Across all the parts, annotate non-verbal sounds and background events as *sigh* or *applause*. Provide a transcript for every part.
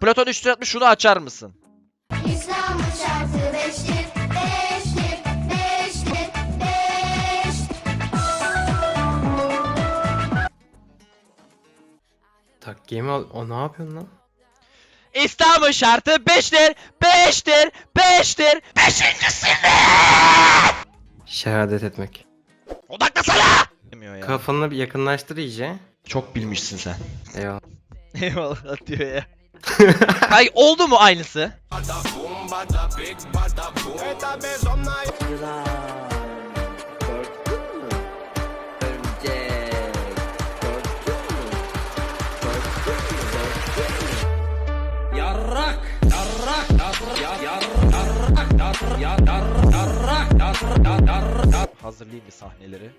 Platon 360 şunu açar mısın? İslam'ın şartı beştir, beştir, beştir, beş. Tak game al. O ne yapıyorsun lan? İslam'ın şartı 5'tir, 5'tir, 5'tir. Beşincisinde! Şehadet etmek. Odaklasana! Demiyor ya. Kafanı bir yakınlaştır iyice. Çok bilmişsin sen. Eyvallah. *laughs* Eyvallah diyor ya. *laughs* Ay oldu mu aynısı? Yılan. Korktun Hazırlayayım bir sahneleri.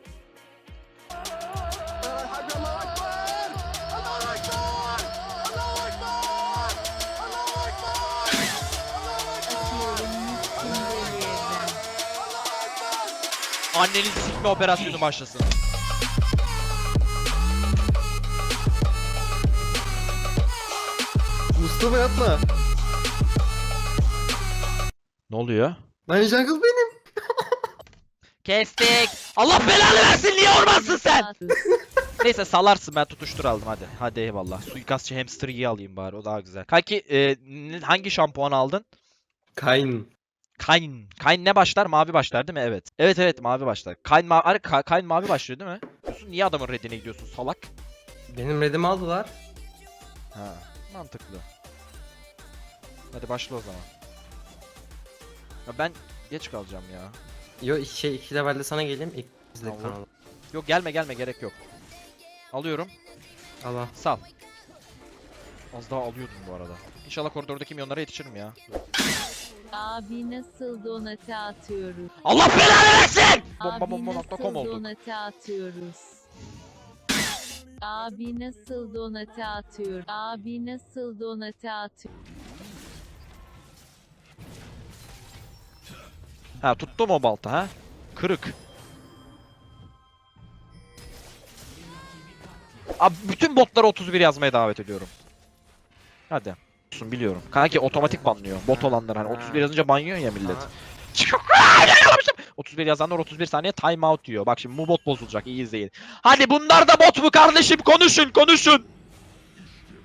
Annenizi sikme operasyonu başlasın. Mustafa yapma. Ne oluyor? Lan jungle benim. *laughs* Kestik. Allah belanı versin niye ormansın sen? *laughs* Neyse salarsın ben tutuştur aldım hadi. Hadi eyvallah. Suikastçı hamster'ı iyi alayım bari o daha güzel. Kanki e, hangi şampuan aldın? Kayn. Kayn. Kayn ne başlar? Mavi başlar değil mi? Evet. Evet evet mavi başlar. Kayn, ma Kayn mavi başlıyor değil mi? Diyorsun niye adamın redine gidiyorsun salak? Benim redimi aldılar. Ha, mantıklı. Hadi başla o zaman. Ya ben geç kalacağım ya. Yo şey iki levelde sana geleyim. İlk izle kanalı. Yok gelme gelme gerek yok. Alıyorum. Al al. Sal. Az daha alıyordum bu arada. İnşallah koridordaki milyonlara yetişirim ya. Abi nasıl donate atıyoruz? Allah belanı versin! Abi nasıl olduk. donate atıyoruz? Abi nasıl donate atıyor? Abi nasıl donate atıyor? Ha tuttu mu balta ha? Kırık. Abi bütün botlara 31 yazmaya davet ediyorum. Hadi. Olsun biliyorum. Kanki otomatik banlıyor. Bot olanlar hani 31 yazınca banlıyor ya millet. Aa, Yakalamışım. 31 yazanlar 31 saniye timeout diyor. Bak şimdi bu bot bozulacak. İyi izleyin. Hadi bunlar da bot mu kardeşim? Konuşun konuşun.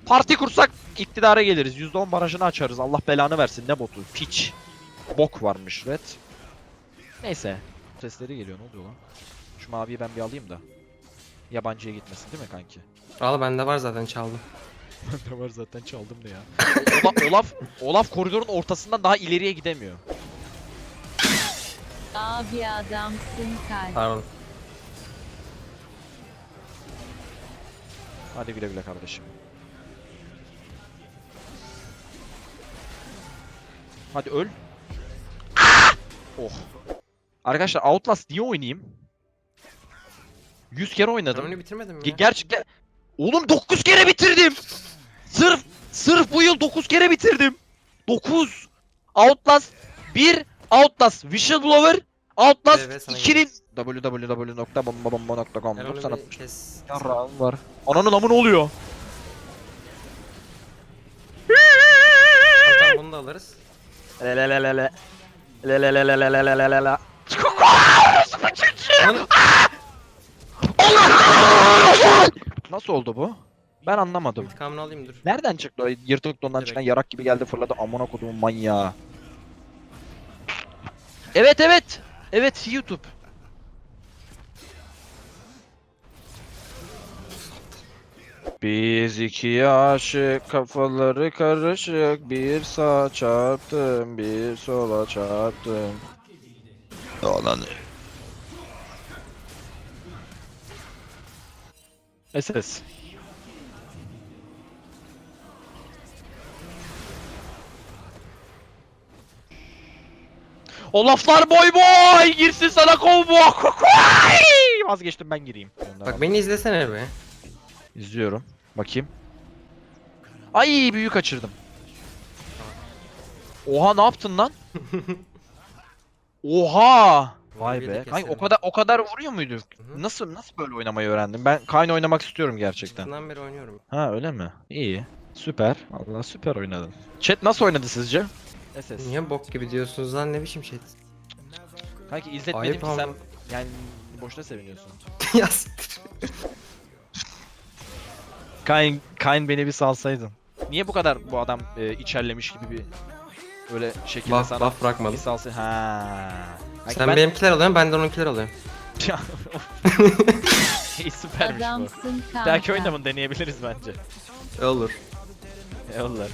Parti kursak iktidara geliriz. %10 barajını açarız. Allah belanı versin. Ne botu? Piç. Bok varmış red. Neyse. Sesleri geliyor. Ne oluyor lan? Şu maviyi ben bir alayım da. Yabancıya gitmesin değil mi kanki? Al bende var zaten çaldım. Bende var zaten çaldım ne ya. Olaf, Olaf, Olaf koridorun ortasından daha ileriye gidemiyor. Abi adamsın kalp. Pardon. Hadi güle güle kardeşim. Hadi öl. Oh. Arkadaşlar Outlast niye oynayayım? 100 kere Ben oynadım. oyunu bitirmedim ya. Gerçekten Oğlum 9 kere bitirdim. Sırf sırf bu yıl 9 kere bitirdim. 9. Outlast 1, Outlast Whistleblower, Outlast Evet, sana 2'nin www.bombabomba.com onu sana bir kes. Yarrağım var. Ananın amı ne oluyor? Tamam bunu da alırız. Lelelelele. Lelelelelelelelele. Lan Nasıl oldu bu? Ben anlamadım. intikamını alayım dur. Nereden çıktı o yırtık dondan çıkan yarak gibi geldi fırladı amına kodumun manyağı. Evet evet. Evet YouTube. Biz iki aşık kafaları karışık bir sağa çarptım bir sola çarptım. Olan. SS. O laflar boy boy girsin sana kovboy. *laughs* Vazgeçtim ben gireyim. Bak beni izlesene be. İzliyorum. Bakayım. Ay büyük kaçırdım. Oha ne yaptın lan? *laughs* Oha! Vay be. Kanka o kadar o kadar vuruyor muydu? hı. Nasıl nasıl böyle oynamayı öğrendin? Ben Kayn oynamak istiyorum gerçekten. Bundan beri oynuyorum. Ha öyle mi? İyi. Süper. Vallahi süper oynadın. Chat nasıl oynadı sizce? SS. Niye bok gibi diyorsunuz lan ne biçim şey? Kanki izletmedim Ayıp ki ama. sen yani boşuna seviniyorsun. *laughs* ya siktir. Kain, Kain beni bir salsaydın. Niye bu kadar bu adam e, içerlemiş gibi bir böyle şekilde Buff, sana buff bir bırakmadım. salsay... Ha. Kanki Sen ben- benimkiler alıyorsun ben de onunkiler alıyorum. Ya, *laughs* *laughs* İyi süpermiş bu. Adamsın kanka. Belki oyunda bunu deneyebiliriz bence. Olur. Eyvallah.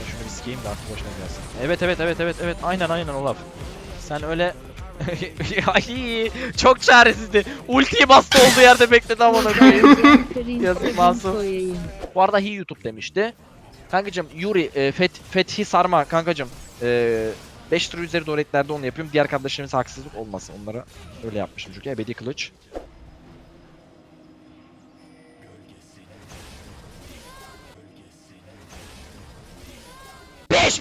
Ben Şunu bir sikeyim de aklı boşuna gelsin. Evet evet evet evet evet aynen aynen Olaf. Sen öyle *laughs* Ay çok çaresizdi. Ultiyi bastı olduğu yerde bekledi ama onu Cringe Yazık, masum. Bu arada Hi YouTube demişti. Kankacım Yuri e, Fet, Fethi Sarma kankacım. E, 5 tur üzeri donate'lerde onu yapıyorum. Diğer kardeşlerimiz haksızlık olmasın. Onlara öyle yapmışım çünkü ebedi kılıç.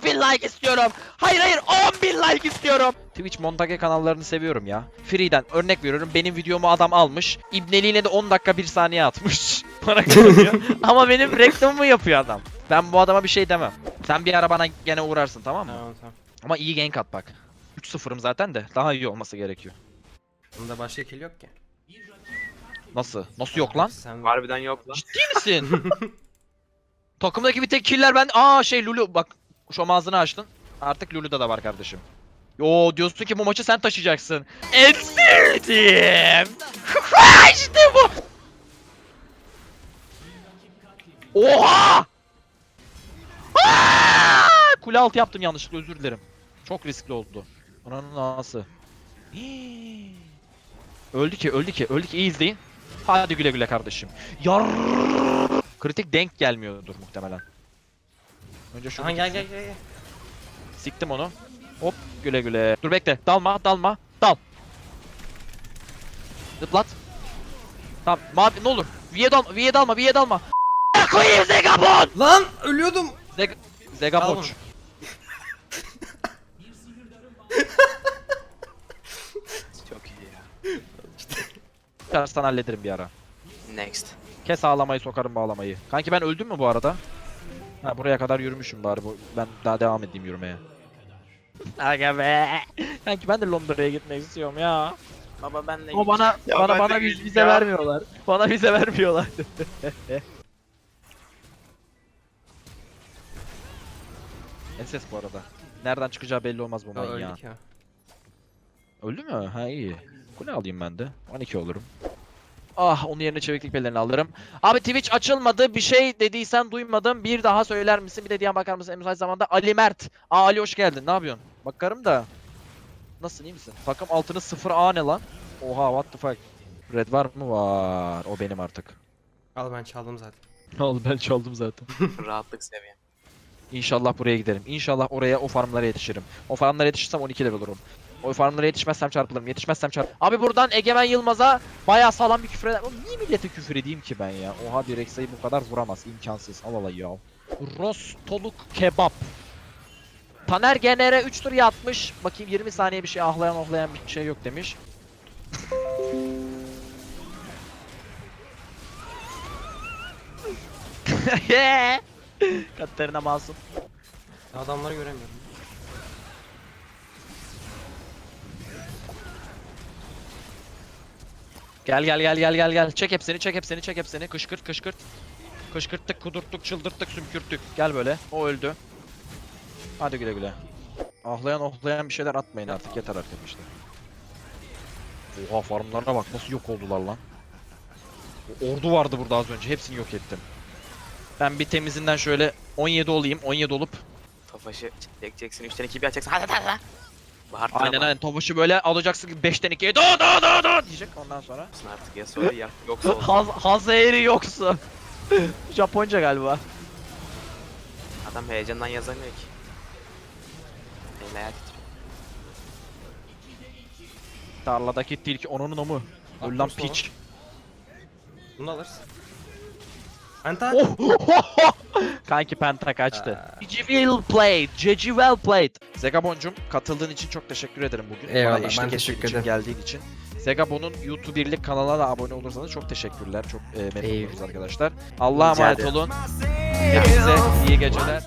Bin like istiyorum. Hayır hayır 10.000 like istiyorum. Twitch montage kanallarını seviyorum ya. Free'den örnek veriyorum. Benim videomu adam almış. İbneliğine de 10 dakika 1 saniye atmış. *laughs* Para kazanıyor. Ama benim reklamımı yapıyor adam. Ben bu adama bir şey demem. Sen bir ara bana gene uğrarsın tamam mı? Tamam tamam. Ama iyi gank at bak. 3-0'ım zaten de daha iyi olması gerekiyor. Bunda başka kill yok ki. Nasıl? Nasıl yok lan? Sen Harbiden yok lan. Ciddi misin? *laughs* Takımdaki bir tek killer ben... Aa şey Lulu bak. Şu ağzını açtın. Artık Lulu'da da var kardeşim. Yo diyorsun ki bu maçı sen taşıyacaksın. Sevdiğim. *laughs* işte bu. Oha! Aa! Kule altı yaptım yanlışlıkla özür dilerim. Çok riskli oldu. Ananın ağası. *gasps* Öldü ki öldü ki öldü ki iyi izleyin. Hadi güle güle kardeşim. Yar. Kritik denk gelmiyordur muhtemelen. Önce şunu Aha gel gel gel. gel. Siktim onu. Hop güle güle. Dur bekle. Dalma dalma. Dal. Zıplat. Tamam mavi ne olur. V'ye dalma. V'ye dalma. V'ye dalma. Koyayım Zegabon. Lan ölüyordum. Zeg bunu. *laughs* Çok iyi ya. Çıkarsan hallederim bir ara. Next. Kes ağlamayı sokarım bağlamayı. Kanki ben öldüm mü bu arada? Ha buraya kadar yürümüşüm bari bu. Ben daha devam edeyim yürümeye. Aga be. Kanki ben de Londra'ya gitmek istiyorum ya. Baba ben de Ama bana Ya bana ben de bana viz- gideyim vize ya. vermiyorlar. Bana vize vermiyorlar. *laughs* SS bu arada. Nereden çıkacağı belli olmaz bu Aa, öldük ya. Öldü mü? Ha iyi. Kule alayım ben de. 12 olurum. Ah onun yerine çeviklik pelerini alırım. Abi Twitch açılmadı. Bir şey dediysen duymadım. Bir daha söyler misin? Bir de diyen bakar mısın? En müsait zamanda Ali Mert. Aa Ali hoş geldin. Ne yapıyorsun? Bakarım da. Nasılsın iyi misin? Takım altını 0 A ne lan? Oha what the fuck. Red var mı? Var. O benim artık. Al ben çaldım zaten. *laughs* Al ben çaldım zaten. rahatlık seviyem. İnşallah buraya giderim. İnşallah oraya o farmlara yetişirim. O farmlara yetişirsem 12 level olurum. O farmlara yetişmezsem çarpılırım. Yetişmezsem çarp. Abi buradan Egemen Yılmaz'a bayağı sağlam bir küfür eder. Oğlum niye millete küfür edeyim ki ben ya? Oha bir Rexa'yı bu kadar vuramaz. imkansız. Al ala ya. Rostoluk kebap. Taner Gener'e 3 tur yatmış. Bakayım 20 saniye bir şey ahlayan ohlayan bir şey yok demiş. *laughs* Katerina masum. Adamları göremiyorum. Gel gel gel gel gel gel. Çek hepsini, çek hepsini, çek hepsini. Kışkırt, kışkırt. Kışkırttık, kudurttuk, çıldırttık, sümkürttük. Gel böyle. O öldü. Hadi güle güle. Ahlayan ohlayan bir şeyler atmayın artık yeter arkadaşlar. Oha farmlarına bak nasıl yok oldular lan. Ordu vardı burada az önce. Hepsini yok ettim. Ben bir temizinden şöyle 17 olayım. 17 olup Tofaşı çekeceksin. 3'ten 2 bir atacaksın. Hadi hadi hadi. Bağırtma aynen aynen Tofaş'ı böyle alacaksın 5'ten 2'ye do do do do diyecek ondan sonra. artık ya sorry ya. Yoksa *laughs* oldu. Haz, haz eğri yoksa. *laughs* Japonca galiba. Adam heyecandan yazamıyor ki. Eline ayak titriyor. Tarladaki tilki onun omu. Öl lan mı piç. Bunu alırız. Anta. Oh! *laughs* Kanki penta kaçtı. Aa. Cici well played. Cici well played. Zegaboncum katıldığın için çok teşekkür ederim bugün. Eyvallah, Bana ben eşlik ettiğin teşekkür için, ederim. geldiğin için. Zegabon'un YouTube birlik kanalına da abone olursanız çok teşekkürler. Çok e, memnun Eyvallah. oluruz arkadaşlar. Allah'a Rica emanet ederim. olun. Hepinize iyi geceler.